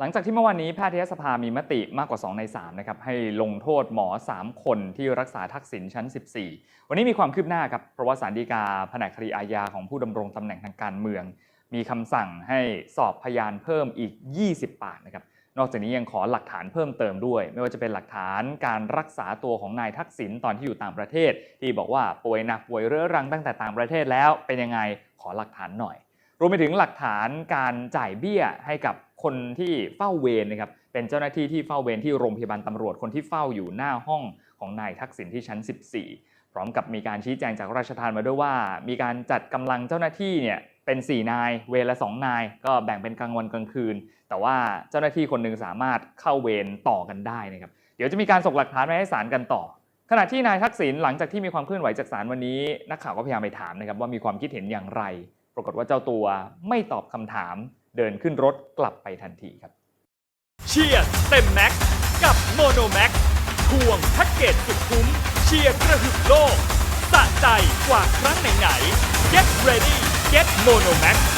หลังจากที่เมื่อวานนี้แพทยสภามีมติมากกว่า 2 ใน3นะครับให้ลงโทษหมอ 3 คนที่รักษาทักษิณชั้น 14 วันนี้มีความคืบหน้าครับเพราะว่าสารดีกาแผนกคดีอาญาของผู้ดำรงตำแหน่งทางการเมือง มีคำสั่งให้สอบพยานเพิ่มอีก 20 ปากนะครับนอกจากนี้ยังขอหลักฐานเพิ่มเติมด้วย ไม่ว่าจะเป็นหลักฐานการรักษาตัวของนายทักษิณตอนที่อยู่ต่างประเทศ ที่บอกว่าป่วยหนักป่วยเรื้อรังตั้งแต่ต่างประเทศแล้วเป็นยังไงขอหลักฐานหน่อย รวมไปถึงหลักฐานการจ่ายเบี้ยให้กับ คนที่เฝ้าเวรนะครับเป็นเจ้าหน้าที่ที่เฝ้าเวรที่โรงพยาบาลตำรวจคนที่เฝ้าอยู่หน้าห้องของนายทักษิณที่ชั้น 14 พร้อมกับมีการชี้แจงจากราชทานมาด้วยว่า มีการจัดกำลังเจ้าหน้าที่เนี่ยเป็น 4 นาย เวรละ 2 นาย ก็แบ่งเป็นกลางวันกลางคืน แต่ว่าเจ้าหน้าที่คนหนึ่งสามารถเข้าเวรต่อกันได้นะครับเดี๋ยวจะมีการส่งหลักฐานไปให้ศาลกันต่อขณะที่นายทักษิณหลังจากที่มีความเคลื่อนไหวจากศาลวันนี้ นักข่าวก็พยายามไปถามนะครับว่ามีความคิดเห็นอย่างไร ปรากฏว่าเจ้าตัวไม่ตอบคำถาม เดินขึ้นรถกลับไปทันทีครับ เชียร์เต็มแม็กซ์กับโมโนแม็กทวงแพ็กเกจสุดคุ้ม เชียร์กระหึ่มโลกสะใจกว่าครั้งไหนๆ Get ready Get Mono Max